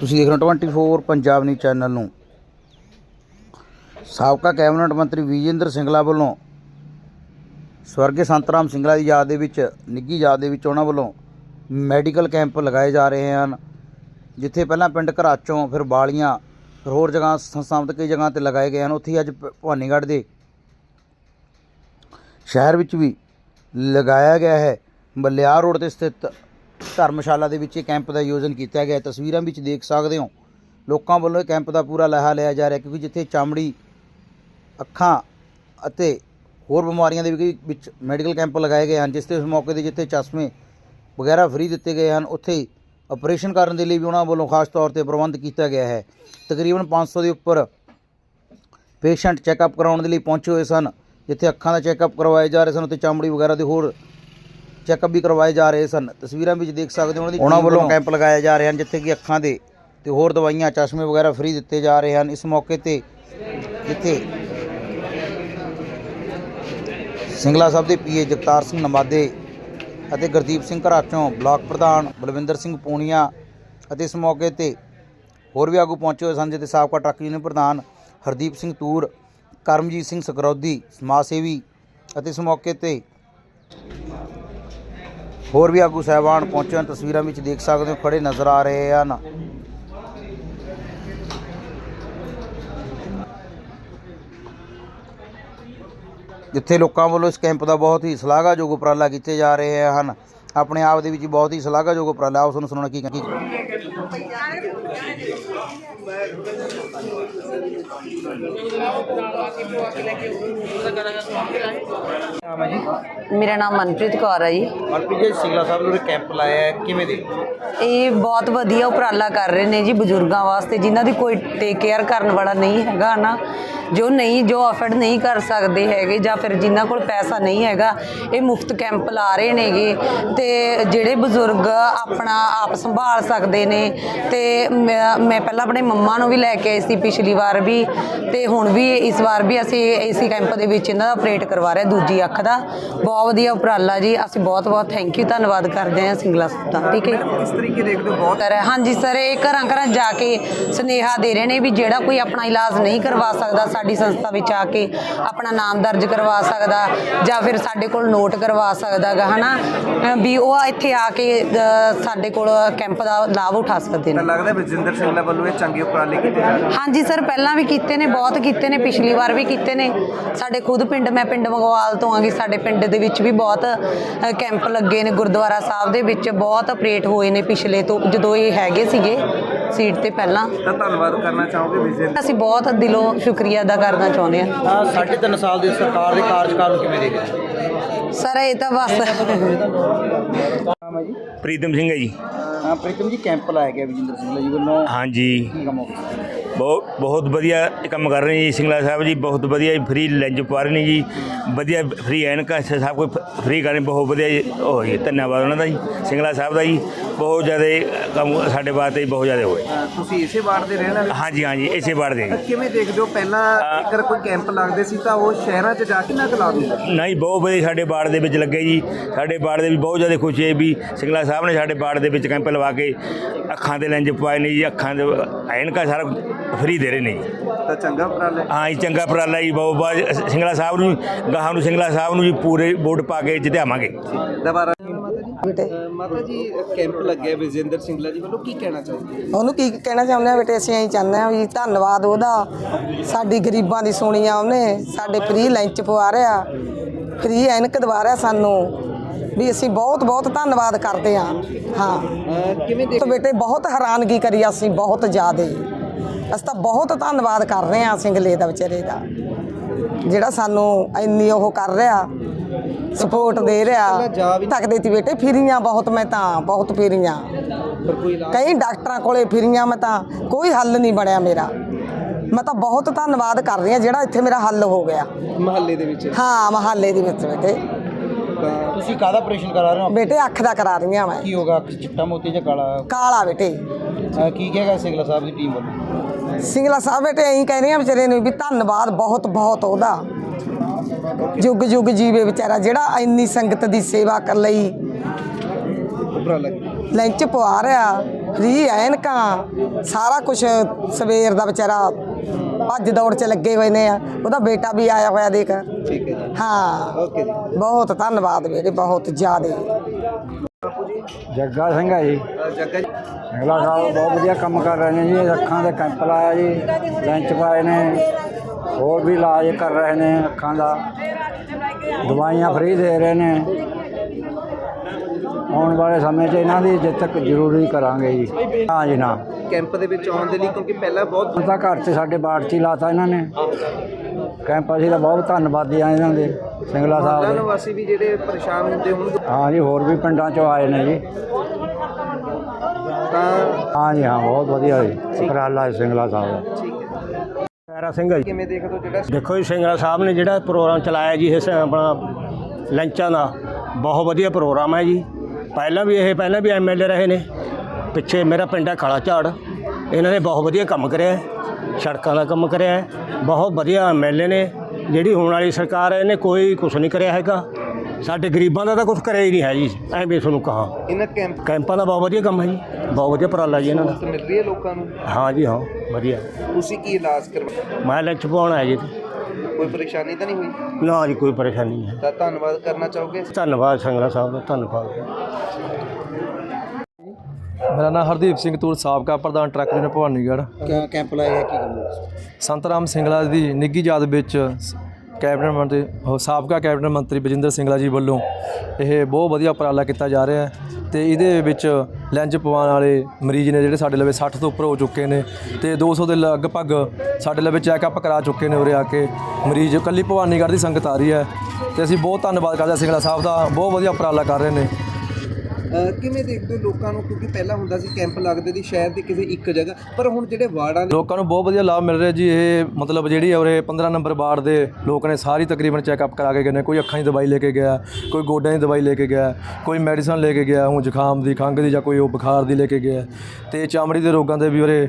ਤੁਸੀਂ ਦੇਖ ਰਹੇ ਹੋ 24 ਪੰਜਾਬ ਨਿਊਜ਼ ਚੈਨਲ ਨੂੰ। ਸਾਬਕਾ ਕੈਬਨਿਟ ਮੰਤਰੀ ਵਿਜੇਂਦਰ ਸਿੰਗਲਾ ਵੱਲੋਂ ਸਵਰਗੀ ਸੰਤਰਾਮ ਸਿੰਗਲਾ ਦੀ ਯਾਦ ਦੇ ਵਿੱਚ ਨਿੱਗੀ ਯਾਦ ਦੇ ਵਿੱਚ ਉਹਨਾਂ ਵੱਲੋਂ ਮੈਡੀਕਲ ਕੈਂਪ ਲਗਾਏ ਜਾ ਰਹੇ ਹਨ, ਜਿੱਥੇ ਪਹਿਲਾਂ ਪਿੰਡ ਘਰਾਚੋਂ ਫਿਰ ਬਾਲੀਆਂ, ਫਿਰ ਹੋਰ ਜਗ੍ਹਾ ਸੰਸਥਾਵਾਂ ਤੇ ਕਈ ਜਗ੍ਹਾ ਤੇ ਲਗਾਏ ਗਏ ਹਨ। ਉੱਥੇ ਹੀ ਅੱਜ ਭ- ਭਵਾਨੀਗੜ੍ਹ ਦੇ ਸ਼ਹਿਰ ਵਿੱਚ ਵੀ ਲਗਾਇਆ ਗਿਆ ਹੈ। ਬਲਿਆਰ ਰੋਡ ਤੇ ਸਥਿਤ ਧਰਮਸ਼ਾਲਾ ਦੇ ਵਿੱਚ ਇਹ ਕੈਂਪ ਦਾ ਆਯੋਜਨ ਕੀਤਾ ਗਿਆ ਤਸਵੀਰਾਂ ਵਿੱਚ ਦੇਖ ਸਕਦੇ ਹੋ, ਲੋਕਾਂ ਵੱਲੋਂ ਇਹ ਕੈਂਪ ਦਾ ਪੂਰਾ ਲਾਹਾ ਲਿਆ ਜਾ ਰਿਹਾ ਕਿਉਂਕਿ ਜਿੱਥੇ ਚਮੜੀ, ਅੱਖਾਂ ਅਤੇ ਹੋਰ ਬਿਮਾਰੀਆਂ ਦੇ ਵਿੱਚ ਮੈਡੀਕਲ ਕੈਂਪ ਲਗਾਏ ਗਏ ਹਨ, ਜਿਸ ਤੇ ਉਸ ਮੌਕੇ ਤੇ ਜਿੱਥੇ ਚਸ਼ਮੇ ਵਗੈਰਾ ਫ੍ਰੀ ਦਿੱਤੇ ਗਏ ਹਨ, ਉੱਥੇ ਹੀ ਆਪਰੇਸ਼ਨ ਕਰਨ ਦੇ ਲਈ ਵੀ ਉਹਨਾਂ ਵੱਲੋਂ ਖਾਸ ਤੌਰ ਤੇ ਪ੍ਰਬੰਧ ਕੀਤਾ ਗਿਆ ਹੈ। ਤਕਰੀਬਨ 500 ਦੇ ਉੱਪਰ ਪੇਸ਼ੈਂਟ ਚੈੱਕਅਪ ਕਰਾਉਣ ਦੇ ਲਈ ਪਹੁੰਚੇ ਹੋਏ ਸਨ, ਜਿੱਥੇ ਅੱਖਾਂ ਦਾ ਚੈੱਕਅਪ ਕਰਵਾਏ ਜਾ ਰਹੇ ਸਨ ਅਤੇ ਚਮੜੀ ਵਗੈਰਾ ਦੇ ਹੋਰ ਚੈੱਕਅਪ ਵੀ ਕਰਵਾਏ ਜਾ ਰਹੇ ਸਨ। ਤਸਵੀਰਾਂ ਵਿੱਚ ਦੇਖ ਸਕਦੇ ਹੋ ਉਹਨਾਂ ਦੀ ਉਹਨਾਂ ਵੱਲੋਂ ਕੈਂਪ ਲਗਾਏ ਜਾ ਰਹੇ ਹਨ ਜਿੱਥੇ ਕਿ ਅੱਖਾਂ ਦੇ ਤੇ ਹੋਰ ਦਵਾਈਆਂ ਚਸ਼ਮੇ ਵਗੈਰਾ ਫ੍ਰੀ ਦਿੱਤੇ ਜਾ ਰਹੇ ਹਨ। ਇਸ ਮੌਕੇ ਤੇ ਜਿੱਥੇ ਸਿੰਗਲਾ ਸਾਹਿਬ ਦੇ ਪੀਏ ਜਗਤਾਰ ਸਿੰਘ ਨਮਾਦੇ ਅਤੇ ਗੁਰਦੀਪ ਸਿੰਘ ਘਰਾਚੋਂ ਬਲਾਕ ਪ੍ਰਧਾਨ ਬਲਵਿੰਦਰ ਸਿੰਘ ਪੂਨੀਆ ਅਤੇ ਇਸ ਮੌਕੇ ਤੇ ਹੋਰ ਵੀ ਆਗੂ ਪਹੁੰਚੇ ਹੋਏ ਸਨ ਜਿੱਥੇ ਸਾਬਕਾ ਟਰੱਕ ਯੂਨੀਅਨ ਪ੍ਰਧਾਨ ਹਰਦੀਪ ਸਿੰਘ ਤੂਰ ਕਰਮਜੀਤ ਸਿੰਘ ਸਕਰੌਦੀ ਸਮਾਜ ਸੇਵੀ ਅਤੇ ਇਸ ਮੌਕੇ ਤੇ ਹੋਰ ਵੀ ਆਗੂ ਸਹਿਬਾਨ ਪਹੁੰਚੇ ਹਨ, ਤਸਵੀਰਾਂ ਵਿੱਚ ਦੇਖ ਸਕਦੇ ਹੋ, ਖੜੇ ਨਜ਼ਰ ਆ ਰਹੇ ਹਨ। ਜਿੱਥੇ ਲੋਕਾਂ ਵੱਲੋਂ ਇਸ ਕੈਂਪ ਦਾ ਬਹੁਤ ਹੀ ਸ਼ਲਾਘਾਯੋਗ ਉਪਰਾਲਾ ਕੀਤੇ ਜਾ ਰਹੇ ਹਨ। ਆਪਣੇ ਆਪ ਦੇ ਵਿੱਚ ਬਹੁਤ ਹੀ ਸ਼ਲਾਘਾਯੋਗ ਉਪਰਾਲਾ ਉਸ ਨੂੰ ਸੁਣਾਉਣਾ ਕੀ ਕੀ ਮੇਰਾ ਨਾਮ ਮਨਪ੍ਰੀਤ ਕੌਰ ਹੈ ਜੀ। ਮਨਪ੍ਰੀਤ ਜੀ ਸਿੰਗਲਾ ਸਾਹਿਬ ਨੇ ਕੈਂਪ ਲਾਇਆ ਹੈ ਕਿਵੇਂ ਦੇ? ਇਹ ਬਹੁਤ ਵਧੀਆ ਉਪਰਾਲਾ ਕਰ ਰਹੇ ਨੇ ਜੀ ਬਜ਼ੁਰਗਾਂ ਵਾਸਤੇ ਜਿਨ੍ਹਾਂ ਦੀ ਕੋਈ ਟੇਕ ਕੇਅਰ ਕਰਨ ਵਾਲਾ ਨਹੀਂ ਹੈਗਾ ਨਾ। ਜੋ ਨਹੀਂ ਜੋ ਅਫੋਰਡ ਨਹੀਂ ਕਰ ਸਕਦੇ ਹੈਗੇ ਜਾਂ ਫਿਰ ਜਿਨ੍ਹਾਂ ਕੋਲ ਪੈਸਾ ਨਹੀਂ ਹੈਗਾ ਇਹ ਮੁਫਤ ਕੈਂਪ ਲਾ ਰਹੇ ਨੇਗੇ। ਤੇ ਜਿਹੜੇ ਬਜ਼ੁਰਗ ਆਪਣਾ ਆਪ ਸੰਭਾਲ ਸਕਦੇ ਨੇ ਤੇ ਮੈਂ ਪਹਿਲਾਂ ਆਪਣੇ ਮੰਮਾ ਨੂੰ ਵੀ ਲੈ ਕੇ ਆਈ ਸੀ ਪਿਛਲੀ ਵਾਰ ਵੀ ਤੇ ਹੁਣ ਵੀ ਇਸ ਵਾਰ ਵੀ ਅਸੀਂ ਏਸੀ ਕੈਂਪ ਦੇ ਵਿੱਚ ਇਹਨਾਂ ਦਾ ਆਪਰੇਟ ਕਰਵਾ ਰਹੇ ਹਾਂ ਦੂਜੀ ਅੱਖ ਦਾ। ਬਹੁਤ ਵਧੀਆ ਉਪਰਾਲਾ ਜੀ ਅਸੀਂ ਬਹੁਤ ਬਹੁਤ ਥੈਂਕ ਯੂ ਧੰਨਵਾਦ ਕਰਦੇ ਹਾਂ ਸਿੰਗਲਾ ਦਾ ਠੀਕ ਹੈ ਇਸ ਤਰੀਕੇ ਦੇਖਦੇ ਹੋ ਬਹੁਤ ਸਰ ਹਾਂਜੀ ਸਰ ਇਹ ਘਰਾਂ ਘਰਾਂ ਜਾ ਕੇ ਸੁਨੇਹਾ ਦੇ ਰਹੇ ਨੇ ਵੀ ਜਿਹੜਾ ਕੋਈ ਆਪਣਾ ਇਲਾਜ ਨਹੀਂ ਕਰਵਾ ਸਕਦਾ ਸਾਡੀ ਸੰਸਥਾ ਵਿੱਚ ਆ ਕੇ ਆਪਣਾ ਨਾਮ ਦਰਜ ਕਰਵਾ ਸਕਦਾ ਜਾਂ ਫਿਰ ਸਾਡੇ ਕੋਲ ਨੋਟ ਕਰਵਾ ਸਕਦਾਗਾ ਹਨਾ? ਅ, ਵੀ ਉਹ ਇੱਥੇ ਆ ਕੇ ਅ, ਸਾਡੇ ਕੋਲ ਕੈਂਪ ਦਾ ਲਾਭ ਉਠਾ ਸਕਦੇ ਨੇ। ਤਾਂ ਲੱਗਦਾ ਵਿਜਿੰਦਰ ਸਿੰਘਲਾ ਵੱਲੋਂ ਇਹ ਚੰਗੇ ਉਪਰਾਲੇ ਕੀਤੇ ਜਾ ਰਹੇ ਹਾਂਜੀ ਸਰ ਪਹਿਲਾਂ ਵੀ ਕੀਤੇ ਨੇ ਬਹੁਤ ਕੀਤੇ ਨੇ ਪਿਛਲੀ ਵਾਰ ਵੀ ਕੀਤੇ ਨੇ। ਸਾਡੇ ਖੁਦ ਪਿੰਡ ਮੈਂ ਪਿੰਡ ਮੰਗਵਾਲ ਤੋਂ ਆਂਗੀ ਸਾਡੇ ਪਿੰਡ ਦੇ ਵਿੱਚ ਵੀ ਬਹੁਤ ਅ, ਕੈਂਪ ਲੱਗੇ ਨੇ ਗੁਰਦੁਆਰਾ ਸਾਹਿਬ ਦੇ ਵਿੱਚ ਬਹੁਤ ਆਪਰੇਟ ਹੋਏ ਨੇ ਪਿਛਲੇ ਤੋਂ ਜਦੋਂ ਇਹ ਹੈਗੇ ਸੀਗੇ। ਸੀਟ ਤੇ ਪਹਿਲਾਂ। ਤਾਂ ਧੰਨਵਾਦ ਕਰਨਾ ਚਾਹੋਗੇ ਵਿਜਿੰਦਰ ਅਸੀਂ ਬਹੁਤ ਦਿਲੋਂ ਸ਼ੁਕਰੀਆ ਅਦਾ ਕਰਨਾ ਚਾਹੁੰਦੇ ਹਾਂ। ਆ ਸਾਢੇ ਤਿੰਨ ਸਾਲ ਦੀ ਸਰਕਾਰ ਦੇ ਕਾਰਜਕਾਲ ਨੂੰ ਕਿਵੇਂ ਦੇਖਦੇ ਸਰ ਇਹ ਤਾਂ ਬਸ। ਹਾਂ ਜੀ ਪ੍ਰੀਤਮ ਸਿੰਘ ਹੈ ਜੀ। ਹਾਂ ਪ੍ਰੀਤਮ ਜੀ ਕੈਂਪ ਲਾਇਆ ਗਿਆ ਵਿਜੇਂਦਰ ਸਿੰਘਲਾ ਜੀ ਵੱਲੋਂ। ਹਾਂਜੀ। ਕੀ ਕੰਮ ਹੋ ਗਿਆ? ਬਹੁਤ ਬਹੁਤ ਵਧੀਆ ਕੰਮ ਕਰ ਰਹੇ ਜੀ ਸਿੰਗਲਾ ਸਾਹਿਬ ਜੀ ਬਹੁਤ ਵਧੀਆ ਫ੍ਰੀ ਲੈਂਜ ਪਾ ਰਹੇ ਨੇ ਜੀ ਵਧੀਆ ਫ੍ਰੀ ਐਨਕਾਂ ਸਭ ਕੁਝ ਫ੍ਰੀ ਕਰ ਰਹੇ ਬਹੁਤ ਵਧੀਆ ਜੀ। ਉਹ ਜੀ ਧੰਨਵਾਦ ਉਹਨਾਂ ਦਾ ਜੀ ਸਿੰਗਲਾ ਸਾਹਿਬ ਦਾ ਜੀ ਬਹੁਤ ਜ਼ਿਆਦਾ ਕੰਮ ਸਾਡੇ ਵਾਸਤੇ ਜੀ ਬਹੁਤ ਜ਼ਿਆਦਾ ਹੋਏ ਤੁਸੀਂ ਇਸੇ ਵਾਰਡ ਦੇ ਰਹਿਣ ਵਾਲੇ ਹਾਂਜੀ ਹਾਂਜੀ ਇਸੇ ਵਾਰ ਦੇ ਜੀ। ਕਿਵੇਂ ਦੇਖਦੇ ਹੋ? ਪਹਿਲਾਂ ਅਗਰ ਕੋਈ ਕੈਂਪ ਲੱਗਦੇ ਸੀ ਤਾਂ ਉਹ ਸ਼ਹਿਰਾਂ 'ਚ ਜਾ ਕੇ ਨਾ ਲਾ ਦਿੰਦੇ ਨਹੀਂ ਬਹੁਤ ਵਧੀਆ ਸਾਡੇ ਬਾੜ ਦੇ ਵਿੱਚ ਲੱਗੇ ਜੀ ਸਾਡੇ ਬਾੜ ਦੇ ਵੀ ਬਹੁਤ ਜ਼ਿਆਦਾ ਖੁਸ਼ੀ ਹੈ ਵੀ ਸਿੰਗਲਾ ਸਾਹਿਬ ਨੇ ਸਾਡੇ ਬਾੜ ਦੇ ਵਿੱਚ ਕੈਂਪ ਲਵਾ ਕੇ ਅੱਖਾਂ ਦੇ ਲੈਂਜ ਪਵਾਏ ਨੇ ਜੀ ਅੱਖਾਂ ਦੇ ਐਨਕਾਂ ਸਾਰਾ ਫ੍ਰੀ ਦੇ ਰਹੇ ਨੇ ਜੀ। ਤਾਂ ਚੰਗਾ ਉਪਰਾਲਾ ਹੈ। ਜੀ ਚੰਗਾ ਉਪਰਾਲਾ ਜੀ ਬਹੁਤ ਬਹੁਤ ਸਿੰਗਲਾ ਸਾਹਿਬ ਨੂੰ ਗਾਹਾਂ ਨੂੰ ਸਿੰਗਲਾ ਸਾਹਿਬ ਨੂੰ ਜੀ ਪੂਰੇ ਵੋਟ ਪਾ ਕੇ ਜਿੱਤਿਆਵਾਂਗੇ। ਦੁਬਾਰਾ ਅਹ ਮਾਤਾ ਜੀ ਕੈਂਪ ਲੱਗਿਆ ਵਿਜਿੰਦਰ ਸਿੰਘਲਾ ਜੀ ਵੱਲੋਂ ਕੀ ਕਹਿਣਾ ਚਾਹੋਗੇ? ਉਹਨੂੰ ਕੀ ਕਹਿਣਾ ਚਾਹੁੰਦੇ ਆ ਬੇਟੇ? ਅਸੀਂ ਇਹੀ ਚਾਹੁੰਦੇ ਆ ਵੀ ਧੰਨਵਾਦ ਉਹਦਾ। ਸਾਡੀ ਗਰੀਬਾਂ ਦੀ ਸੁਣੀ ਆ ਉਹਨੇ ਸਾਡੇ ਫ੍ਰੀ ਲੰਚ ਪਵਾ ਰਿਆ ਫ੍ਰੀ ਐਨਕ ਦਵਾ ਰਿਆ ਸਾਨੂੰ। ਵੀ ਅਸੀਂ ਬਹੁਤ ਬਹੁਤ ਧੰਨਵਾਦ ਕਰਦੇ ਆ ਹਾਂ। ਅਹ ਕਿਵੇਂ ਦੇਖ ਬੇਟੇ ਬਹੁਤ ਹੈਰਾਨਗੀ ਕਰੀ ਅਸੀਂ ਬਹੁਤ ਜ਼ਿਆਦੇ। ਅਸੀਂ ਤਾਂ ਬਹੁਤ ਧੰਨਵਾਦ ਕਰ ਰਹੇ ਆ ਸਿੰਗਲੇ ਦਾ ਵਿਚਾਰੇ ਦਾ। ਜਿਹੜਾ ਸਾਨੂੰ ਇੰਨੀ ਉਹ ਕਰ ਰਿਹਾ ਸਪੋਰਟ ਦੇ ਰਿਹਾ। ਤੱਕਦੇ ਤੀ ਬੇਟੇ ਫਿਰੀਆਂ ਬਹੁਤ ਮੈਂ ਤਾਂ ਬਹੁਤ ਫਿਰੀਆਂ। ਕਈ ਡਾਕਟਰਾਂ ਕੋਲੇ ਫਿਰੀਆਂ ਮੈਂ ਤਾਂ ਕੋਈ ਹੱਲ ਨਹੀਂ ਬਣਿਆ ਮੇਰਾ। ਮੈਂ ਤਾਂ ਬਹੁਤ ਧੰਨਵਾਦ ਕਰ ਰਹੀ ਹਾਂ ਜਿਹੜਾ ਇੱਥੇ ਮੇਰਾ ਹੱਲ ਹੋ ਗਿਆ। ਮਹੱਲੇ ਦੇ ਵਿੱਚ। ਹਾਂ ਮਹੱਲੇ ਦੇ ਵਿੱਚ ਬੇਟੇ। ਤਾਂ ਤੁਸੀਂ ਕਾਹਦਾ ਆਪਰੇਸ਼ਨ ਕਰਾ ਰਹੇ ਹੋ? ਬੇਟੇ ਅੱਖ ਦਾ ਕਰਾ ਰਹੀ ਮੈਂ। ਕੀ ਹੋਗਾ? ਚਿੱਟਾ ਮੋਤੀ ਜਾਂ ਕਾਲਾ? ਕਾਲਾ ਬੇਟੇ। ਅਹ ਕੀ ਕਹੇਗਾ ਸਿੰਗਲਾ ਸਾਹਿਬ ਦੀ ਟੀਮ ਵੱਲੋਂ? ਸਿੰਗਲਾ ਸਾਹਿਬ ਬੇਟੇ ਐਂ ਕਹਿ ਰਹੇ ਆ ਵਿਚਾਰੇ ਨੂੰ ਵੀ ਧੰਨਵਾਦ ਬਹੁਤ ਬਹੁਤ ਉਹਦਾ। ਜੁਗ ਜੁਗ ਜੀਵੇ ਵਿਚਾਰਾ ਜਿਹੜਾ ਇੰਨੀ ਸੰਗਤ ਦੀ ਸੇਵਾ ਕਰ ਲਈ ਉਪਰਾਲਾ ਲੰਚ ਪਵਾ ਰਿਹਾ ਫ੍ਰੀ ਐਨਕਾਂ ਸਾਰਾ ਕੁਝ ਸਵੇਰ ਦਾ ਵਿਚਾਰਾ ਭੱਜ ਦੌੜ ਚ ਲੱਗੇ ਹੋਏ ਨੇ ਉਹਦਾ ਬੇਟਾ ਵੀ ਆਇਆ ਹੋਇਆ ਦੇਖ। ਠੀਕ ਹੈ ਜੀ। ਹਾਂ। ਓਕੇ ਜੀ। ਬਹੁਤ ਧੰਨਵਾਦ ਮੇਰੇ ਬਹੁਤ ਜ਼ਿਆਦੇ। ਜੱਗਾ ਸਿੰਘ ਹੈ ਜੀ। ਅ, ਜੱਗਾ ਜੀ। ਸਿੰਗਲਾ ਸਾਹਿਬ ਬਹੁਤ ਵਧੀਆ ਕੰਮ ਕਰ ਰਹੇ ਨੇ ਜੀ। ਅੱਖਾਂ ਦੇ ਕੈਂਪ ਲਾਇਆ ਜੀ। ਲੰਚ ਪਾਏ ਨੇ। ਹੋਰ ਵੀ ਇਲਾਜ ਕਰ ਰਹੇ ਨੇ ਅੱਖਾਂ ਦਾ। ਦਵਾਈਆਂ ਫ੍ਰੀ ਦੇ ਰਹੇ ਨੇ। ਆਉਣ ਵਾਲੇ ਸਮੇਂ 'ਚ ਇਹਨਾਂ ਦੀ ਜਿੱਤ ਜ਼ਰੂਰੀ ਕਰਾਂਗੇ ਜੀ। ਹਾਂ ਜੀ ਨਾ ਕੈਂਪ ਦੇ ਵਿੱਚ ਆਉਣ ਦੇ ਲਈ ਕਿਉਂਕਿ ਪਹਿਲਾਂ ਬਹੁਤ ਤਾਂ ਘਰ 'ਚ ਸਾਡੇ ਬਾੜ 'ਚ ਹੀ ਲਾਤਾ ਇਹਨਾਂ ਨੇ। ਕੈਂਪ ਅਸੀਂ ਤਾਂ ਬਹੁਤ ਧੰਨਵਾਦੀ ਆ ਇਹਨਾਂ ਦੇ ਸਿੰਗਲਾ ਸਾਹਿਬ ਦੇ। ਨਿਵਾਸੀ ਵੀ ਜਿਹੜੇ ਪਰੇਸ਼ਾਨ ਹੁੰਦੇ ਹੋਣਗੇ। ਹਾਂ ਜੀ ਹੋਰ ਵੀ ਪਿੰਡਾਂ 'ਚੋਂ ਆਏ ਨੇ ਜੀ। ਤਾਂ ਹਾਂ ਜੀ ਹਾਂ ਬਹੁਤ ਵਧੀਆ ਜੀ। ਹੈ ਸਿੰਗਲਾ ਸਾਹਿਬ ਦਾ। ਠੀਕ ਹੈ। ਪੈਰਾ ਸਿੰਘ ਜੀ। ਕਿਵੇਂ ਦੇਖਦੇ ਹੋ ਜਿਹੜਾ ਦੇਖੋ ਜੀ ਸਿੰਗਲਾ ਸਾਹਿਬ ਨੇ ਜਿਹੜਾ ਪ੍ਰੋਗਰਾਮ ਚਲਾਇਆ ਜੀ ਇਸ ਆਪਣਾ ਲੰਚਾਂ ਦਾ ਬਹੁਤ ਵਧੀਆ ਪ੍ਰੋਗਰਾਮ ਹੈ ਜੀ। ਪਹਿਲਾਂ ਵੀ ਇਹ ਪਹਿਲਾਂ ਵੀ ਐਮਐਲਏ ਰਹੇ ਨੇ। ਪਿੱਛੇ ਮੇਰਾ ਪਿੰਡ ਹੈ ਖਾਲਾ ਝਾੜ। ਇਹਨਾਂ ਨੇ ਬਹੁਤ ਵਧੀਆ ਕੰਮ ਕਰਿਆ ਹੈ। ਸੜਕਾਂ ਦਾ ਕੰਮ ਕਰਿਆ ਹੈ। ਬਹੁਤ ਵਧੀਆ ਐਮਐਲਏ ਨੇ ਜਿਹੜੀ ਹੋਣ ਵਾਲੀ ਸਰਕਾਰ ਹੈ ਇਹਨੇ ਕੋਈ ਕੁਝ ਨਹੀਂ ਕਰਿਆ ਹੈਗਾ। ਸਾਡੇ ਗਰੀਬਾਂ ਦਾ ਤਾਂ ਕੁਝ ਕਰਿਆ ਹੀ ਨਹੀਂ ਹੈ ਜੀ ਐਂ ਵੀ ਤੁਹਾਨੂੰ ਕਹਾਂ। ਇਹਨਾਂ ਕੈਂਪ ਕੈਂਪਾਂ ਦਾ ਬਹੁਤ ਵਧੀਆ ਕੰਮ ਹੈ ਜੀ ਬਹੁਤ ਵਧੀਆ ਉਪਰਾਲਾ ਜੀ ਇਹਨਾਂ ਦਾ। ਮਿਲ ਰਹੀ ਹੈ ਲੋਕਾਂ ਨੂੰ? ਹਾਂ ਜੀ ਹਾਂ ਵਧੀਆ। ਤੁਸੀਂ ਕੀ ਇਲਾਜ ਕਰਵਾ ਮੈਂ ਲੰਚ ਪਾਉਣ ਆਇਆ ਜੀ। ਕੋਈ ਪਰੇਸ਼ਾਨੀ ਤਾਂ ਨਹੀਂ ਹੋਈ? ਨਾ ਜੀ ਕੋਈ ਪਰੇਸ਼ਾਨੀ ਨਹੀਂ ਹੈ। ਤਾਂ ਧੰਨਵਾਦ ਕਰਨਾ ਚਾਹੋਗੇ? ਧੰਨਵਾਦ ਸੰਗਲਾ ਸਾਹਿਬ ਦਾ ਧੰਨਵਾਦ। ਮੇਰਾ ਨਾਮ ਹਰਦੀਪ ਸਿੰਘ ਤੂਰ ਸਾਬਕਾ ਪ੍ਰਧਾਨ ਟਰੱਕ ਯੂਨੀਅਨ ਭਵਾਨੀਗੜ੍ਹ। ਕਿਆ ਕੈਂਪ ਲਾਇਆ ਕੀ ਕੰਮ ਸੰਤ ਰਾਮ ਸਿੰਗਲਾ ਦੀ ਨਿੱਗੀ ਯਾਦ ਵਿੱਚ ਕੈਬਨਿਟ ਮੰਤਰੀ ਉਹ ਸਾਬਕਾ ਕੈਬਨਿਟ ਮੰਤਰੀ ਬਜਿੰਦਰ ਸਿੰਗਲਾ ਜੀ ਵੱਲੋਂ ਇਹ ਬਹੁਤ ਵਧੀਆ ਉਪਰਾਲਾ ਕੀਤਾ ਜਾ ਰਿਹਾ ਹੈ ਤੇ ਇਹਦੇ ਵਿੱਚ ਲੈਂਜ ਪਵਾਉਣ ਵਾਲੇ ਮਰੀਜ਼ ਨੇ ਜਿਹੜੇ ਸਾਡੇ ਲਵੇ 60 ਤੋਂ ਉੱਪਰ ਹੋ ਚੁੱਕੇ ਨੇ ਤੇ 200 ਦੇ ਲਗਭਗ ਸਾਡੇ ਲਵੇ ਚੈੱਕਅਪ ਕਰਾ ਚੁੱਕੇ ਨੇ ਉਰੇ ਆ ਕੇ ਮਰੀਜ਼। ਕੱਲੀ ਭਵਾਨੀਗੜ੍ਹ ਦੀ ਸੰਗਤ ਆ ਰਹੀ ਹੈ ਤੇ ਅਸੀਂ ਬਹੁਤ ਧੰਨਵਾਦ ਕਰਦੇ ਹਾਂ ਸਿੰਗਲਾ ਸਾਹਿਬ ਦਾ ਬਹੁਤ ਵਧੀਆ ਉਪਰਾਲਾ ਕਰ ਰਹੇ ਨੇ। ਕਿਵੇਂ ਦੇਖਦੇ ਹੋ ਲੋਕਾਂ ਨੂੰ? ਕਿਉਂਕਿ ਪਹਿਲਾਂ ਹੁੰਦਾ ਸੀ ਕੈਂਪ ਲੱਗਦੇ ਸੀ ਸ਼ਹਿਰ ਦੀ ਕਿਸੇ ਇੱਕ ਜਗ੍ਹਾ, ਪਰ ਹੁਣ ਜਿਹੜੇ ਵਾਰਡਾਂ ਦੇ ਲੋਕਾਂ ਨੂੰ ਬਹੁਤ ਵਧੀਆ ਲਾਭ ਮਿਲ ਰਿਹਾ ਜੀ, ਇਹ ਮਤਲਬ ਜਿਹੜੀ ਹੈ ਉਰੇ 15 ਨੰਬਰ ਵਾਰਡ ਦੇ ਲੋਕ ਨੇ, ਸਾਰੀ ਤਕਰੀਬਨ ਚੈੱਕਅਪ ਕਰਾ ਕੇ ਗਏ ਨੇ, ਕੋਈ ਅੱਖਾਂ ਦੀ ਦਵਾਈ ਲੈ ਕੇ ਗਿਆ, ਕੋਈ ਗੋਡਿਆਂ ਦੀ ਦਵਾਈ ਲੈ ਕੇ ਗਿਆ, ਕੋਈ ਮੈਡੀਸਨ ਲੈ ਕੇ ਗਿਆ, ਹੁਣ ਜ਼ੁਕਾਮ ਦੀ, ਖੰਘ ਦੀ ਜਾਂ ਕੋਈ ਉਹ ਬੁਖਾਰ ਦੀ ਲੈ ਕੇ ਗਿਆ, ਤੇ ਚਮੜੀ ਦੇ ਰੋਗਾਂ ਦੇ ਵੀ ਉਰੇ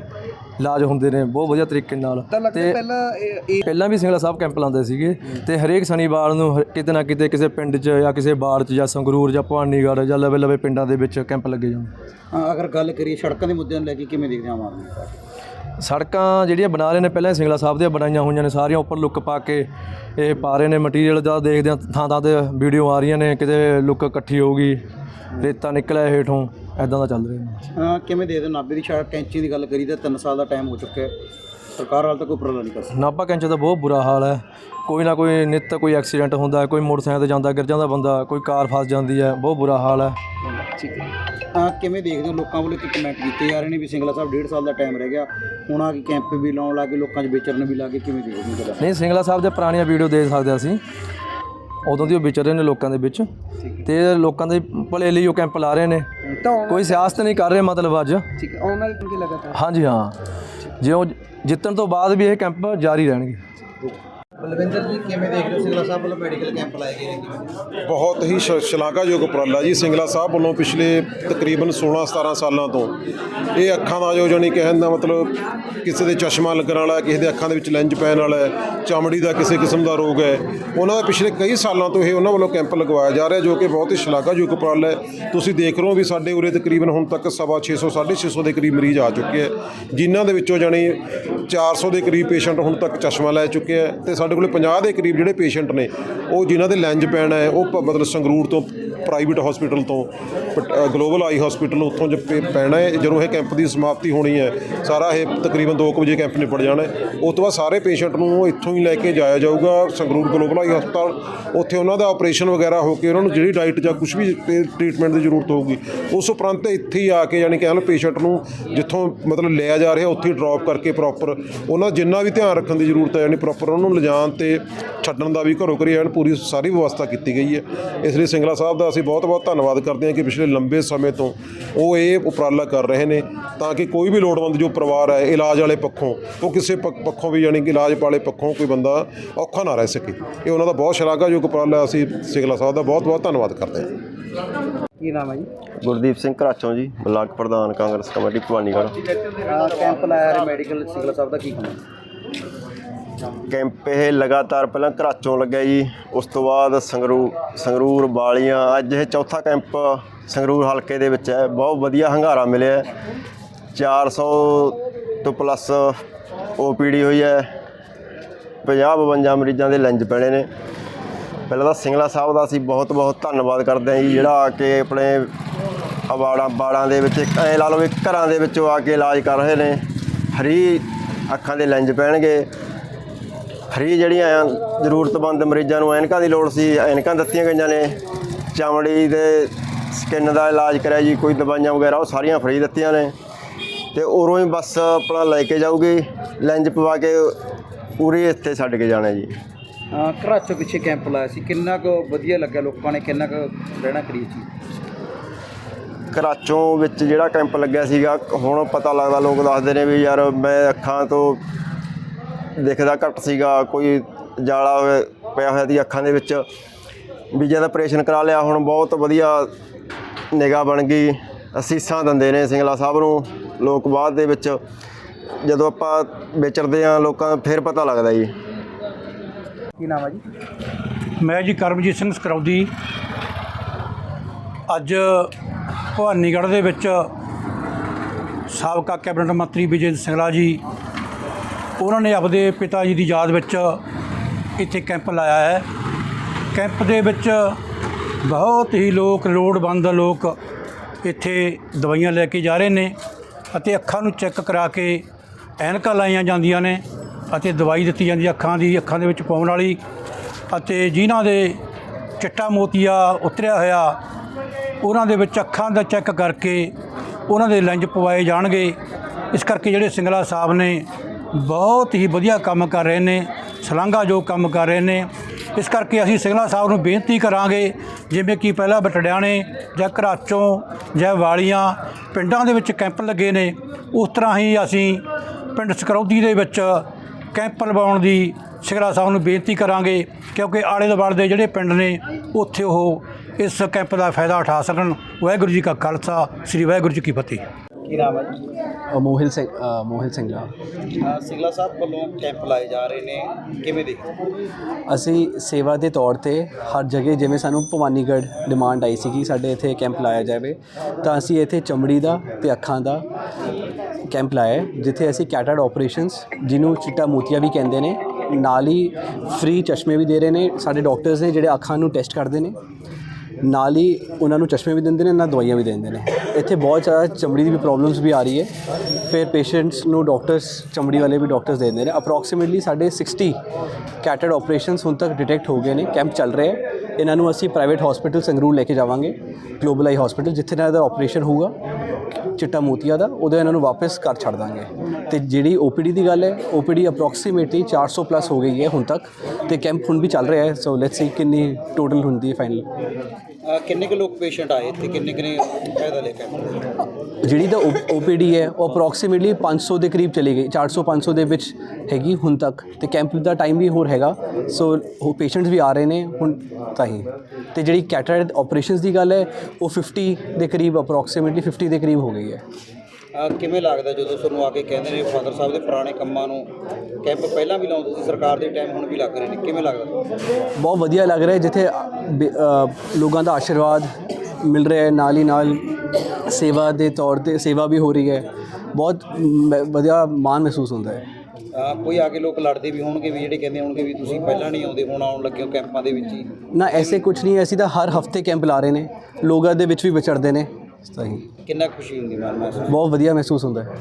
ਇਲਾਜ ਹੁੰਦੇ ਨੇ ਬਹੁਤ ਵਧੀਆ ਤਰੀਕੇ ਨਾਲ। ਤਾਂ ਲੱਗਦਾ ਪਹਿਲਾਂ ਇਹ ਪਹਿਲਾਂ ਵੀ ਸਿੰਗਲਾ ਸਾਹਿਬ ਕੈਂਪ ਲਾਉਂਦੇ ਸੀਗੇ ਤੇ ਹਰੇਕ ਸ਼ਨੀਵਾਰ ਨੂੰ ਹ- ਕਿਤੇ ਨਾ ਕਿਤੇ ਕਿਸੇ ਪਿੰਡ 'ਚ ਜਾਂ ਕਿਸੇ ਬਾੜ 'ਚ ਜਾਂ ਸੰਗਰੂਰ ਜਾਂ ਭਵਾਨੀਗੜ੍ਹ ਜਾਂ ਲਵੇ ਲਵੇ ਪਿੰਡਾਂ ਦੇ ਵਿੱਚ ਕੈਂਪ ਲੱਗੇ ਜਾਂਦੇ। ਹਾਂ, ਅਗਰ ਗੱਲ ਕਰੀਏ ਸੜਕਾਂ ਦੇ ਮੁੱਦਿਆਂ ਨੂੰ ਲੈ ਕੇ ਕਿਵੇਂ ਦੇਖਦੇ ਆਮ ਆਦਮੀ ਪਾਰਟੀ? ਸੜਕਾਂ ਜਿਹੜੀਆਂ ਬਣਾ ਰਹੇ ਨੇ ਪਹਿਲਾਂ ਹੀ ਸਿੰਗਲਾ ਸਾਹਿਬ ਦੀਆਂ ਬਣਾਈਆਂ ਹੋਈਆਂ ਨੇ ਸਾਰੀਆਂ ਉੱਪਰ ਲੁੱਕ ਪਾ ਕੇ ਇਹ ਪਾ ਰਹੇ ਨੇ ਮਟੀਰੀਅਲ ਦਾ ਦੇਖਦੇ ਆ ਥਾਂ ਥਾਂ ਤੇ ਵੀਡੀਓ ਆ ਰਹੀਆਂ ਨੇ ਕਿਤੇ ਲੁੱਕ ਇਕੱਠੀ ਹੋਊਗੀ ਰੇਤਾ ਨਿਕਲਿਆ ਹੇਠੋਂ। ਐਦਾਂ ਦਾ ਚੱਲ ਰਿਹਾ ਨੇ ਹਾਂ ਕਿਵੇਂ ਦੇ ਦਿਓ ਨਾਭੇ ਦੀ ਸੜਕ ਕੈਂਚੀ ਦੀ ਗੱਲ ਕਰੀ ਤਾਂ 3 ਸਾਲ ਦਾ ਟਾਈਮ ਹੋ ਚੁੱਕਾ ਹੈ। ਸਰਕਾਰ ਹਾਲ ਤੱਕ ਕੋਈ ਉਪਰਾਲਾ ਨਹੀਂ ਕਰ ਸਕਦੀ ਨਾਭਾ ਕੈਂਚ ਦਾ ਬਹੁਤ ਬੁਰਾ ਹਾਲ ਹੈ। ਕੋਈ ਨਾ ਕੋਈ ਨਿੱਤ ਕੋਈ ਐਕਸੀਡੈਂਟ ਹੁੰਦਾ ਹੈ, ਕੋਈ ਮੋਟਰਸਾਈਕਲ ਤੇ ਜਾਂਦਾ ਗਿਰ ਜਾਂਦਾ ਬੰਦਾ ਕੋਈ ਕਾਰ ਫਸ ਜਾਂਦੀ ਹੈ ਬਹੁਤ ਬੁਰਾ ਹਾਲ ਹੈ। ਠੀਕ ਹੈ। ਕਿਵੇਂ ਦੇਖਦੇ ਹੋ? ਲੋਕਾਂ ਵੱਲੋਂ ਇੱਕ ਕਮੈਂਟ ਕੀਤੇ ਜਾ ਰਹੇ ਨੇ ਵੀ ਸਿੰਗਲਾ ਸਾਹਿਬ 1.5 ਸਾਲ ਦਾ ਟਾਈਮ ਰਹਿ ਗਿਆ। ਹੁਣ ਆ ਕੇ ਕੈਂਪ ਵੀ ਲਾਉਣ ਲੱਗੇ ਲੋਕਾਂ 'ਚ ਵਿਚਰਨ ਵੀ ਲੱਗੇ ਕਿਵੇਂ ਦੇਖਦੇ ਹੋ? ਨਹੀਂ ਸਿੰਗਲਾ ਸਾਹਿਬ ਦੇ ਪੁਰਾਣੀਆਂ ਵੀਡੀਓ ਦੇਖ ਸਕਦੇ ਹਾਂ ਅਸੀਂ। ਉਦੋਂ ਦੀ ਉਹ ਵਿਚਰ ਰਹੇ ਨੇ ਲੋਕਾਂ ਦੇ ਵਿੱਚ ਤੇ ਲੋਕਾਂ ਦੇ ਭਲੇ ਲਈ ਉਹ ਕੈਂਪ ਲਾ ਰਹੇ ਨੇ। ਕੋਈ ਸਿਆਸਤ ਨਹੀਂ ਕਰ ਰਹੇ ਮਤਲਬ ਅੱਜ। ਠੀਕ ਹੈ ਆਉਣ ਵਾਲੇ ਦਿਨ ਕੀ ਲਗਾਤਾਰ? ਹਾਂਜੀ ਹਾਂ। ਜੇ ਉਹ ਜਿੱਤਣ ਤੋਂ ਬਾਅਦ ਵੀ ਇਹ ਕੈਂਪ ਜਾਰੀ ਰਹਿਣਗੇ। ਬਲਵਿੰਦਰ ਜੀ ਕਿਵੇਂ ਦੇਖਦੇ ਹੋ? ਸਿੰਗਲਾ ਸਾਹਿਬ ਵੱਲੋਂ ਮੈਡੀਕਲ ਕੈਂਪ ਲਾਏ ਗਏ ਨੇ ਬਹੁਤ ਹੀ ਸ਼ਲਾਘਾਯੋਗ ਉਪਰਾਲਾ ਜੀ। ਸਿੰਗਲਾ ਸਾਹਿਬ ਵੱਲੋਂ ਪਿਛਲੇ ਤਕਰੀਬਨ 16 17 ਸਾਲਾਂ ਤੋਂ ਇਹ ਅੱਖਾਂ ਦਾ ਜੋ ਜਾਣੀ ਕਹਿਣ ਦਾ ਮਤਲਬ ਕਿਸੇ ਦੇ ਚਸ਼ਮਾ ਲੱਗਣ ਵਾਲਾ ਕਿਸੇ ਦੇ ਅੱਖਾਂ ਦੇ ਵਿੱਚ ਲੈਂਜ ਪੈਣ ਵਾਲਾ ਹੈ, ਚਮੜੀ ਦਾ ਕਿਸੇ ਕਿਸਮ ਦਾ ਰੋਗ ਹੈ ਉਹਨਾਂ ਦਾ ਪਿਛਲੇ ਕਈ ਸਾਲਾਂ ਤੋਂ ਇਹ ਉਹਨਾਂ ਵੱਲੋਂ ਕੈਂਪ ਲਗਵਾਇਆ ਜਾ ਰਿਹਾ ਜੋ ਕਿ ਬਹੁਤ ਹੀ ਸ਼ਲਾਘਾਯੋਗ ਉਪਰਾਲਾ ਹੈ। ਤੁਸੀਂ ਦੇਖ ਰਹੇ ਹੋ ਵੀ ਸਾਡੇ ਉਰੇ ਤਕਰੀਬਨ ਹੁਣ ਤੱਕ ਸਵਾ 600 650 ਦੇ ਕਰੀਬ ਮਰੀਜ਼ ਆ ਚੁੱਕੇ ਹੈ ਜਿਨ੍ਹਾਂ ਦੇ ਵਿੱਚੋਂ ਜਾਣੀ 400 ਦੇ ਕਰੀਬ ਪੇਸ਼ੈਂਟ ਹੁਣ ਤੱਕ ਚਸ਼ਮਾ ਲੈ ਚੁੱਕੇ ਹੈ ਤੇ ਸਾਡੇ ਕੋਲੇ 50 ਦੇ ਕਰੀਬ ਜਿਹੜੇ ਪੇਸ਼ੈਂਟ ਨੇ, ਉਹ ਜਿਨ੍ਹਾਂ ਦੇ ਲੈਂਜ ਪੈਣਾ ਹੈ ਉਹ ਪ- ਮਤਲਬ ਸੰਗਰੂਰ ਤੋਂ ਪ੍ਰਾਈਵੇਟ ਹਸਪੀਟਲ ਤੋਂ ਗਲੋਬਲ ਆਈ ਹਸਪੀਟਲ ਉੱਥੋਂ ਜੇ ਪੇ- ਪੈਣਾ ਹੈ, ਜਦੋਂ ਇਹ ਕੈਂਪ ਦੀ ਸਮਾਪਤੀ ਹੋਣੀ ਹੈ, ਸਾਰਾ ਇਹ ਤਕਰੀਬਨ 2 ਵਜੇ ਕੈਂਪ ਨਿਬੜ ਜਾਣਾ ਉਸ ਤੋਂ ਬਾਅਦ ਸਾਰੇ ਪੇਸ਼ੈਂਟ ਨੂੰ ਇੱਥੋਂ ਹੀ ਲੈ ਕੇ ਜਾਇਆ ਜਾਊਗਾ, ਸੰਗਰੂਰ ਗਲੋਬਲ ਆਈ ਹਸਪਤਾਲ ਉੱਥੇ ਉਹਨਾਂ ਦਾ ਆਪਰੇਸ਼ਨ ਵਗੈਰਾ ਹੋ ਕੇ ਉਹਨਾਂ ਨੂੰ ਜਿਹੜੀ ਡਾਈਟ ਜਾਂ ਕੁਝ ਵੀ ਟ੍ਰੀਟਮੈਂਟ ਦੀ ਜ਼ਰੂਰਤ ਹੋਊਗੀ, ਉਸ ਉਪਰੰਤ ਇੱਥੇ ਹੀ ਆ ਕੇ ਯਾਨੀ ਕਿ ਪੇਸ਼ੈਂਟ ਨੂੰ ਜਿੱਥੋਂ ਮਤਲਬ ਲਿਆ ਜਾ ਰਿਹਾ, ਉੱਥੇ ਹੀ ਡ੍ਰੌਪ ਕਰਕੇ ਪ੍ਰੋਪਰ ਉਹਨਾਂ ਦਾ ਜਿੰਨਾ ਵੀ ਧਿਆਨ ਰੱਖਣ ਦੀ ਜ਼ਰੂਰਤ ਹੈ, ਯਾਨੀ ਪ੍ਰੋਪਰ ਉਹਨਾਂ ਨੂੰ ਲਿਜਾਣ ਤੇ ਛੱਡਣ ਦਾ ਵੀ ਘਰੋਂ ਘਰੀ ਐਨ ਪੂਰੀ ਸਾਰੀ ਵਿਵਸਥਾ ਕੀਤੀ ਗਈ ਹੈ। ਇਸ ਲਈ ਸਿੰਗਲਾ ਸਾਹਿਬ ਦਾ ਅਸੀਂ ਬਹੁਤ-ਬਹੁਤ ਧੰਨਵਾਦ ਕਰਦੇ ਹਾਂ ਕਿ ਪਿਛਲੇ ਲੰਬੇ ਸਮੇਂ ਤੋਂ ਉਹ ਇਹ ਉਪਰਾਲਾ ਕਰ ਰਹੇ ਨੇ ਤਾਂ ਕਿ ਕੋਈ ਵੀ ਲੋੜਵੰਦ ਜੋ ਪਰਿਵਾਰ ਹੈ ਇਲਾਜ ਵਾਲੇ ਪੱਖੋਂ ਉਹ ਕਿਸੇ ਪੱਖ- ਪੱਖੋਂ ਵੀ ਯਾਨੀ ਕਿ ਇਲਾਜ ਵਾਲੇ ਪੱਖੋਂ ਕੋਈ ਬੰਦਾ ਔਖਾ ਨਾ ਰਹਿ ਸਕੇ। ਇਹ ਉਹਨਾਂ ਦਾ ਬਹੁਤ ਸ਼ਲਾਘਾਯੋਗ ਉਪਰਾਲਾ ਅਸੀਂ ਸਿੰਗਲਾ ਸਾਹਿਬ ਦਾ ਬਹੁਤ-ਬਹੁਤ ਧੰਨਵਾਦ ਕਰਦੇ ਹਾਂ। ਕੀ ਨਾਮ ਹੈ ਜੀ? ਗੁਰਦੀਪ ਸਿੰਘ ਘਰਾਚੋਂ ਜੀ ਬਲਾਕ ਪ੍ਰਧਾਨ ਕਾਂਗਰਸ ਕਮੇਟੀ ਭਵਾਨੀਗੜ੍ਹ। ਕੈਂਪ ਲਾਇਆ ਹੈ ਮੈਡੀਕਲ ਸਿੰਗਲਾ ਸਾਹਿਬ ਦਾ ਕੀ ਕੰਮ ਕੈਂਪ ਇਹ ਲਗਾਤਾਰ ਪਹਿਲਾਂ ਘਰਾਚੋਂ ਲੱਗਿਆ ਜੀ, ਉਸ ਤੋਂ ਬਾਅਦ ਸੰਗਰੂਰ ਸੰਗਰੂਰ ਬਾਲੀਆਂ, ਅੱਜ ਇਹ ਚੌਥਾ ਕੈਂਪ ਸੰਗਰੂਰ ਹਲਕੇ ਦੇ ਵਿੱਚ ਹੈ। ਬਹੁਤ ਵਧੀਆ ਹੰਗਾਰਾ ਮਿਲਿਆ ਹੈ। 400 ਤੋਂ ਪਲੱਸ ਓਪੀਡੀ ਹੋਈ ਹੈ। 50 52 ਮਰੀਜ਼ਾਂ ਦੇ ਲੰਜ ਪੈਣੇ ਨੇ। ਪਹਿਲਾਂ ਤਾਂ ਸਿੰਗਲਾ ਸਾਹਿਬ ਦਾ ਅਸੀਂ ਬਹੁਤ ਬਹੁਤ ਧੰਨਵਾਦ ਕਰਦੇ ਹਾਂ ਜੀ, ਜਿਹੜਾ ਆ ਕੇ ਆਪਣੇ ਅਵਾੜਾਂ ਬਾੜਾਂ ਦੇ ਵਿੱਚ ਐ ਲਾ ਲਓ ਵੀ ਘਰਾਂ ਦੇ ਵਿੱਚੋਂ ਆ ਕੇ ਇਲਾਜ ਕਰ ਰਹੇ ਨੇ। ਹਰੀ ਅੱਖਾਂ ਦੇ ਲੈਂਜ ਪੈਣਗੇ। ਫਰੀ ਜਿਹੜੀਆਂ ਆ ਜ਼ਰੂਰਤਮੰਦ ਮਰੀਜ਼ਾਂ ਨੂੰ ਐਨਕਾਂ ਦੀ ਲੋੜ ਸੀ ਐਨਕਾਂ ਦਿੱਤੀਆਂ ਗਈਆਂ ਨੇ। ਚਮੜੀ ਦੇ ਸਕਿਨ ਦਾ ਇਲਾਜ ਕਰਿਆ ਜੀ ਕੋਈ ਦਵਾਈਆਂ ਵਗੈਰਾ ਉਹ ਸਾਰੀਆਂ ਫਰੀ ਦਿੱਤੀਆਂ ਨੇ। ਤੇ ਉਰੋਂ ਹੀ ਬੱਸ ਆਪਣਾ ਲੈ ਕੇ ਜਾਊਗੀ ਲੈਂਜ ਪਵਾ ਕੇ ਪੂਰੀ ਇੱਥੇ ਛੱਡ ਕੇ ਜਾਣਾ ਜੀ। ਘਰਾਂ ਚੋਂ ਪਿੱਛੇ ਕੈਂਪ ਲਾਇਆ ਸੀ। ਕਿੰਨਾ ਕੁ ਵਧੀਆ ਲੱਗਿਆ ਲੋਕਾਂ ਨੇ ਕਿੰਨਾ ਕੁ ਰਹਿਣਾ ਕਰੀ ਸੀ ਕਰਾਚੋਂ ਵਿੱਚ ਜਿਹੜਾ ਕੈਂਪ ਲੱਗਿਆ ਸੀਗਾ ਹੁਣ ਪਤਾ ਲੱਗਦਾ ਲੋਕ ਦੱਸਦੇ ਨੇ ਵੀ ਯਾਰ ਮੈਂ ਅੱਖਾਂ ਤੋਂ ਦਿਖਦਾ ਘੱਟ ਸੀਗਾ ਕੋਈ ਜਾਲਾ ਪਿਆ ਹੋਇਆ ਸੀ ਅੱਖਾਂ ਦੇ ਵਿੱਚ। ਵੀ ਜਦ ਆਪਰੇਸ਼ਨ ਕਰਾ ਲਿਆ ਹੁਣ ਬਹੁਤ ਵਧੀਆ ਨਿਗਾਹ ਬਣ ਗਈ। ਅਸੀਸਾਂ ਦਿੰਦੇ ਨੇ ਸਿੰਗਲਾ ਸਾਹਿਬ ਨੂੰ ਲੋਕ ਬਾਅਦ ਦੇ ਵਿੱਚ ਜਦੋਂ ਆਪਾਂ ਵਿਚਰਦੇ ਆ ਲੋਕਾਂ ਨੂੰ ਫਿਰ ਪਤਾ ਲੱਗਦਾ ਜੀ। ਕੀ ਨਾਮ ਹੈ ਜੀ? ਮੈਂ ਜੀ ਕਰਮਜੀਤ ਸਿੰਘ ਸਕਰੌਦੀ। ਅੱਜ ਭਵਾਨੀਗੜ੍ਹ ਦੇ ਵਿੱਚ ਸਾਬਕਾ ਕੈਬਨਿਟ ਮੰਤਰੀ ਵਿਜੇ ਸਿੰਗਲਾ ਜੀ ਉਹਨਾਂ ਨੇ ਆਪਦੇ ਪਿਤਾ ਜੀ ਦੀ ਯਾਦ ਵਿੱਚ ਇੱਥੇ ਕੈਂਪ ਲਾਇਆ ਹੈ। ਕੈਂਪ ਦੇ ਵਿੱਚ ਬਹੁਤ ਹੀ ਲੋਕ, ਲੋੜਵੰਦ ਲੋਕ ਇੱਥੇ ਦਵਾਈਆਂ ਲੈ ਕੇ ਜਾ ਰਹੇ ਨੇ ਅਤੇ ਅੱਖਾਂ ਨੂੰ ਚੈੱਕ ਕਰਾ ਕੇ ਐਨਕਾਂ ਲਾਈਆਂ ਜਾਂਦੀਆਂ ਨੇ ਅਤੇ ਦਵਾਈ ਦਿੱਤੀ ਜਾਂਦੀ ਅੱਖਾਂ ਦੀ, ਅੱਖਾਂ ਦੇ ਵਿੱਚ ਪਾਉਣ ਵਾਲੀ ਅਤੇ ਜਿਨ੍ਹਾਂ ਦੇ ਚਿੱਟਾ ਮੋਤੀਆ ਉਤਰਿਆ ਹੋਇਆ, ਉਹਨਾਂ ਦੇ ਵਿੱਚ ਅੱਖਾਂ ਦਾ ਚੈੱਕ ਕਰਕੇ ਉਹਨਾਂ ਦੇ ਲੈਂਜ ਪਵਾਏ ਜਾਣਗੇ। ਇਸ ਕਰਕੇ ਜਿਹੜੇ ਸਿੰਗਲਾ ਸਾਹਿਬ ਨੇ ਬਹੁਤ ਹੀ ਵਧੀਆ ਕੰਮ ਕਰ ਰਹੇ ਨੇ ਸ਼ਲਾਘਾਯੋਗ ਕੰਮ ਕਰ ਰਹੇ ਨੇ। ਇਸ ਕਰਕੇ ਅਸੀਂ ਸਿੰਗਲਾ ਸਾਹਿਬ ਨੂੰ ਬੇਨਤੀ ਕਰਾਂਗੇ, ਜਿਵੇਂ ਕਿ ਪਹਿਲਾਂ ਬਟੜਿਆਣੇ, ਜਾਂ ਘਰਾਚੋਂ, ਜਾਂ ਵਾਲੀਆਂ ਪਿੰਡਾਂ ਦੇ ਵਿੱਚ ਕੈਂਪ ਲੱਗੇ ਨੇ, ਉਸ ਤਰ੍ਹਾਂ ਹੀ ਅਸੀਂ ਪਿੰਡ ਸਕਰੌਦੀ ਦੇ ਵਿੱਚ ਕੈਂਪ ਲਵਾਉਣ ਦੀ ਸਿੰਗਲਾ ਸਾਹਿਬ ਨੂੰ ਬੇਨਤੀ ਕਰਾਂਗੇ, ਕਿਉਂਕਿ ਆਲੇ ਦੁਆਲੇ ਦੇ ਜਿਹੜੇ ਪਿੰਡ ਨੇ, ਉੱਥੇ ਉਹ ਇਸ ਕੈਂਪ ਦਾ ਫਾਇਦਾ ਉਠਾ ਸਕਣ। ਵਾਹਿਗੁਰੂ ਜੀ ਕਾ ਖਾਲਸਾ, ਸ੍ਰੀ ਵਾਹਿਗੁਰੂ ਜੀ ਕੀ ਫਤਿਹ। ਕੀ ਨਾਮ ਹੈ? ਜੀ ਮੋਹਿਲ ਸਿੰਘ ਅ, ਮੋਹਿਲ ਸਿੰਘਲਾ ਅ, ਸਿੰਗਲਾ ਸਾਹਿਬ ਵੱਲੋਂ ਕੈਂਪ ਲਾਏ ਜਾ ਰਹੇ ਨੇ। ਕਿਵੇਂ ਦੇਖੋ? ਅਸੀਂ ਸੇਵਾ ਦੇ ਤੌਰ ਤੇ ਹਰ ਜਗ੍ਹਾ ਜਿਵੇਂ ਸਾਨੂੰ ਭਵਾਨੀਗੜ੍ਹ ਡਿਮਾਂਡ ਆਈ ਸੀ ਕਿ ਸਾਡੇ ਇੱਥੇ ਕੈਂਪ ਲਾਇਆ ਜਾਵੇ ਤਾਂ ਅਸੀਂ ਇੱਥੇ ਚਮੜੀ ਦਾ ਤੇ ਅੱਖਾਂ ਦਾ ਕੈਂਪ ਲਾਇਆ ਹੈ, ਜਿੱਥੇ ਅਸੀਂ ਕੈਟਰਡ ਆਪਰੇਸ਼ਨਸ ਜਿਹਨੂੰ ਚਿੱਟਾ ਮੋਤੀਆ ਵੀ ਕਹਿੰਦੇ ਨੇ ਨਾਲ ਹੀ ਫ੍ਰੀ ਚਸ਼ਮੇ ਵੀ ਦੇ ਰਹੇ ਨੇ ਸਾਡੇ ਡਾਕਟਰਸ ਨੇ ਜਿਹੜੇ ਅੱਖਾਂ ਨੂੰ ਟੈਸਟ ਕਰਦੇ ਨੇ। ਨਾਲ ਹੀ ਉਹਨਾਂ ਨੂੰ ਚਸ਼ਮੇ ਵੀ ਦਿੰਦੇ ਨੇ ਨਾਲ ਦਵਾਈਆਂ ਵੀ ਦਿੰਦੇ ਨੇ। ਇੱਥੇ ਬਹੁਤ ਜ਼ਿਆਦਾ ਚਮੜੀ ਦੀ ਵੀ ਪ੍ਰੋਬਲਮਸ ਵੀ ਆ ਰਹੀ ਹੈ। ਫਿਰ ਪੇਸ਼ੈਂਟਸ ਨੂੰ ਡਾਕਟਰਸ ਚਮੜੀ ਵਾਲੇ ਵੀ ਡਾਕਟਰਸ ਦਿੰਦੇ ਨੇ। ਅਪਰੋਕਸੀਮੇਟਲੀ ਸਾਡੇ 60 ਕੈਟਰਡ ਆਪਰੇਸ਼ਨਸ ਹੁਣ ਤੱਕ ਡਿਟੈਕਟ ਹੋ ਗਏ ਨੇ ਕੈਂਪ ਚੱਲ ਰਹੇ ਹੈ। ਇਹਨਾਂ ਨੂੰ ਅਸੀਂ ਪ੍ਰਾਈਵੇਟ ਹਸਪੀਟਲ ਸੰਗਰੂਰ ਲੈ ਕੇ ਜਾਵਾਂਗੇ ਗਲੋਬਲ ਆਈ ਹਸਪੀਟਲ ਜਿੱਥੇ ਇਹਨਾਂ ਦਾ ਆਪਰੇਸ਼ਨ ਹੋਊਗਾ ਚਿੱਟਾ ਮੋਤੀਆ ਦਾ, ਉਹਦੇ ਇਹਨਾਂ ਨੂੰ ਵਾਪਸ ਘਰ ਛੱਡ ਦਾਂਗੇ। ਤੇ ਜਿਹੜੀ ਓਪੀਡੀ ਦੀ ਗੱਲ ਹੈ ਓਪੀਡੀ ਅਪਰੋਕਸੀਮੇਟਲੀ 400 ਪਲੱਸ ਹੋ ਗਈ ਹੈ ਹੁਣ ਤੱਕ। ਤੇ ਕੈਂਪ ਹੁਣ ਵੀ ਚੱਲ ਰਿਹਾ ਹੈ ਸੋ ਲੈਟਸ ਸੀ ਕਿੰਨੀ ਟੋਟਲ ਹੁੰਦੀ ਹੈ ਫਾਈਨਲ ਕਿੰਨੇ ਕੁ ਲੋਕ ਪੇਸ਼ੈਂਟ ਆਏ ਇੱਥੇ? ਕਿੰਨੇ ਕਿੰਨੇ ਫਾਇਦਾ ਲੈ ਕੇ ਜਿਹੜੀ ਤਾਂ ਓਪੀਡੀ ਹੈ ਉਹ ਅਪਰੋਕਸੀਮੇਟਲੀ 500 ਦੇ ਕਰੀਬ ਚਲੀ ਗਈ। 400 500 ਦੇ ਵਿੱਚ ਹੈਗੀ ਹੁਣ ਤੱਕ। ਤੇ ਕੈਂਪ ਦਾ ਟਾਈਮ ਵੀ ਹੋਰ ਹੈਗਾ। ਸੋ ਉਹ ਪੇਸ਼ੈਂਟਸ ਵੀ ਆ ਰਹੇ ਨੇ ਹੁਣ ਤਾਂ ਹੀ। ਤੇ ਜਿਹੜੀ ਕੈਟਰੈਕਟ ਆਪਰੇਸ਼ਨਸ ਦੀ ਗੱਲ ਹੈ ਉਹ 50 ਦੇ ਕਰੀਬ ਅਪਰੋਕਸੀਮੇਟਲੀ 50 ਦੇ ਕਰੀਬ ਹੋ ਗਈ ਹੈ। ਕਿਵੇਂ ਲੱਗਦਾ ਜਦੋਂ ਤੁਹਾਨੂੰ ਆ ਕੇ ਕਹਿੰਦੇ ਨੇ ਫਾਦਰ ਸਾਹਿਬ ਦੇ ਪੁਰਾਣੇ ਕੰਮਾਂ ਨੂੰ ਕੈਂਪ ਪਹਿਲਾਂ ਵੀ ਲਾਉਂਦੇ ਸੀ ਸਰਕਾਰ ਦੇ ਟਾਈਮ ਹੁਣ ਵੀ ਲੱਗ ਰਹੇ ਨੇ? ਕਿਵੇਂ ਲੱਗਦਾ? ਬਹੁਤ ਵਧੀਆ ਲੱਗ ਰਿਹਾ ਜਿੱਥੇ ਲੋਕਾਂ ਦਾ ਆਸ਼ੀਰਵਾਦ ਮਿਲ ਰਿਹਾ ਹੈ ਨਾਲ ਹੀ ਨਾਲ ਸੇਵਾ ਦੇ ਤੌਰ ਤੇ ਸੇਵਾ ਵੀ ਹੋ ਰਹੀ ਹੈ। ਬਹੁਤ ਵਧੀਆ ਮਾਣ ਮਹਿਸੂਸ ਹੁੰਦਾ ਹੈ। ਕੋਈ ਆ ਕੇ ਲੋਕ ਲੜਦੇ ਵੀ ਹੋਣਗੇ ਵੀ ਜਿਹੜੇ ਕਹਿੰਦੇ ਹੋਣਗੇ ਵੀ ਤੁਸੀਂ ਪਹਿਲਾਂ ਨਹੀਂ ਆਉਂਦੇ ਹੁਣ ਆਉਣ ਲੱਗੇ ਹੋ ਕੈਂਪਾਂ ਦੇ ਵਿੱਚ ਹੀ। ਨਾ ਐਸੇ ਕੁਝ ਨਹੀਂ ਅਸੀਂ ਤਾਂ ਹਰ ਹਫ਼ਤੇ ਕੈਂਪ ਲਾ ਰਹੇ ਨੇ। ਲੋਕਾਂ ਦੇ ਵਿੱਚ ਵੀ ਵਿਚਰਦੇ ਨੇ। ਸਹੀ ਕਿੰਨਾ ਖੁਸ਼ੀ ਹੁੰਦੀ ਮਨ ਮਹਿਸੂਸ? ਬਹੁਤ ਵਧੀਆ ਮਹਿਸੂਸ ਹੁੰਦਾ ਹੈ।